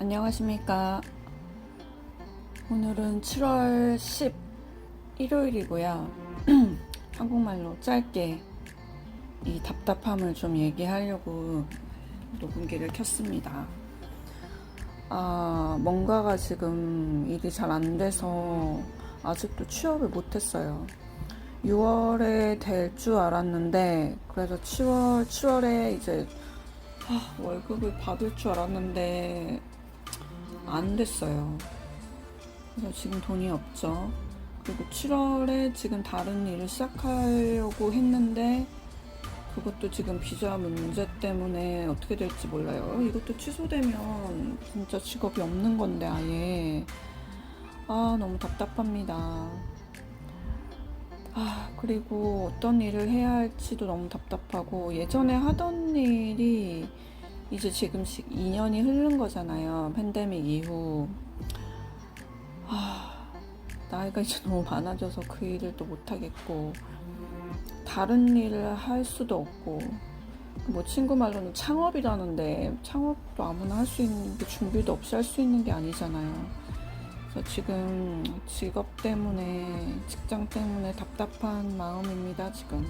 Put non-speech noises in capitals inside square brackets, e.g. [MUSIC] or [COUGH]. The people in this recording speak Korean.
안녕하십니까. 오늘은 7월 10 일요일이고요. [CLEARS THROAT] 한국말로 짧게 이 답답함을 좀 얘기하려고 녹음기를 켰습니다. 아, 뭔가가 지금 일이 잘 안 돼서 아직도 취업을 못했어요. 6월에 될 줄 알았는데, 그래서 7월, 7월에 이제 아, 월급을 받을 줄 알았는데 안 됐어요. 그래서 지금 돈이 없죠. 그리고 7월에 지금 다른 일을 시작하려고 했는데 그것도 지금 비자 문제 때문에 어떻게 될지 몰라요. 이것도 취소되면 진짜 직업이 없는 건데 아예 아 너무 답답합니다. 아, 그리고 어떤 일을 해야 할지도 너무 답답하고, 예전에 하던 일이 이제 지금씩 2년이 흐른 거잖아요. 팬데믹 이후. 아, 나이가 이제 너무 많아져서 그 일을 또 못하겠고, 다른 일을 할 수도 없고, 뭐 친구 말로는 창업이라는데, 창업도 아무나 할 수 있는 게 준비도 없이 할 수 있는 게 아니잖아요. 그래서 지금 직업 때문에 직장 때문에 답답한 마음입니다 지금